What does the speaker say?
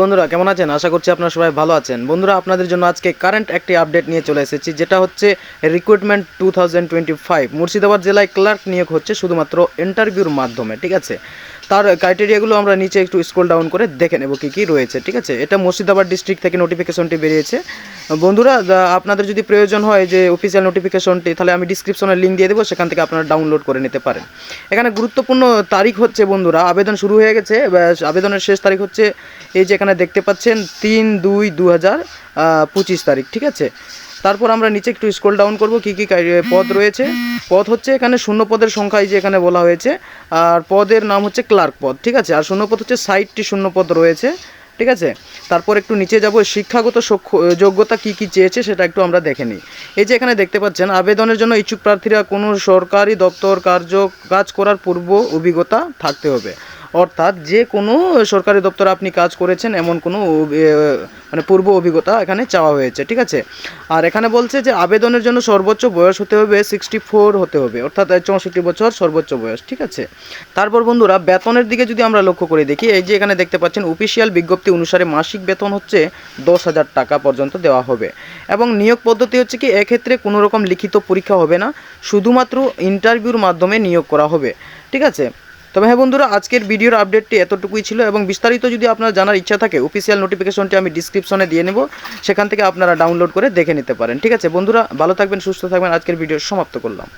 বন্ধুরা, কেমন আছেন? আশা করছি আপনারা সবাই ভালো আছেন। বন্ধুরা, আপনাদের জন্য আজকে কারেন্ট একটি আপডেট নিয়ে চলে এসেছি, যেটা হচ্ছে রিক্রুটমেন্ট টু থাউজেন্ড মুর্শিদাবাদ জেলায় ক্লার্ক নিয়োগ হচ্ছে শুধুমাত্র ইন্টারভিউর মাধ্যমে, ঠিক আছে? তার ক্রাইটেরিয়াগুলো আমরা নিচে একটু স্ক্রল ডাউন করে দেখে নেব কী কী রয়েছে, ঠিক আছে? এটা মুর্শিদাবাদ ডিস্ট্রিক্ট থেকে নোটিফিকেশনটি বেরিয়েছে। বন্ধুরা আপনাদের যদি প্রয়োজন হয় যে অফিসিয়াল নোটিফিকেশনটি তাহলে আমি ডিসক্রিপশনে লিঙ্ক দিয়ে দেবো, সেখান থেকে আপনারা ডাউনলোড করে নিতে পারেন। এখানে গুরুত্বপূর্ণ তারিখ হচ্ছে, বন্ধুরা, আবেদন শুরু হয়ে গেছে। আবেদনের শেষ তারিখ হচ্ছে, এই যে এখানে দেখতে পাচ্ছেন, তিন দুই দু হাজার পঁচিশ তারিখ, ঠিক আছে? তারপর আমরা নিচে একটু স্ক্রল ডাউন করব, কী কী পদ রয়েছে। পদ হচ্ছে এখানে শূন্য পদের সংখ্যা যে এখানে বলা হয়েছে। আর পদের নাম হচ্ছে ক্লার্ক পদ, ঠিক আছে? আর শূন্য পদ হচ্ছে ষাটটি শূন্য পদ রয়েছে। ঠিক আছে? তারপর একটু নিচে যাব, শিক্ষাগত যোগ্যতা কি কি চেয়েছে সেটা একটু আমরা দেখে নিই। এই যে এখানে দেখতে পাচ্ছেন, আবেদনের জন্য ইচ্ছুক প্রার্থীরা কোনো সরকারি দপ্তর কার্য, কাজ করার পূর্ব অভিজ্ঞতা থাকতে হবে। অর্থাৎ যে কোনো সরকারি দপ্তরে আপনি কাজ করেছেন, এমন কোনো মানে পূর্ব অভিজ্ঞতা এখানে চাওয়া হয়েছে, ঠিক আছে? আর এখানে বলছে যে আবেদনের জন্য সর্বোচ্চ বয়স হতে হবে সিক্সটি ফোর হতে হবে, অর্থাৎ চৌষট্টি বছর সর্বোচ্চ বয়স, ঠিক আছে? তারপর বন্ধুরা, বেতনের দিকে যদি আমরা লক্ষ্য করে দেখি, এই যে এখানে দেখতে পাচ্ছেন অফিসিয়াল বিজ্ঞপ্তি অনুসারে মাসিক বেতন হচ্ছে দশ হাজার টাকা পর্যন্ত দেওয়া হবে। এবং নিয়োগ পদ্ধতি হচ্ছে কি, এক্ষেত্রে কোনো রকম লিখিত পরীক্ষা হবে না, শুধুমাত্র ইন্টারভিউর মাধ্যমে নিয়োগ করা হবে, ঠিক আছে? তবে হ্যাঁ বন্ধুরা, আজকের ভিডিওর আপডেটটি এতটুকুই ছিল এবং বিস্তারিত যদি আপনার জানার ইচ্ছা থাকে অফিসিয়াল নোটিফিকেশনটি আমি ডিসক্রিপশনে দিয়ে নেব। সেখান থেকে আপনারা ডাউনলোড করে দেখে নিতে পারেন। ঠিক আছে বন্ধুরা, ভালো থাকবেন, সুস্থ থাকবেন। আজকের ভিডিও সমাপ্ত করলাম।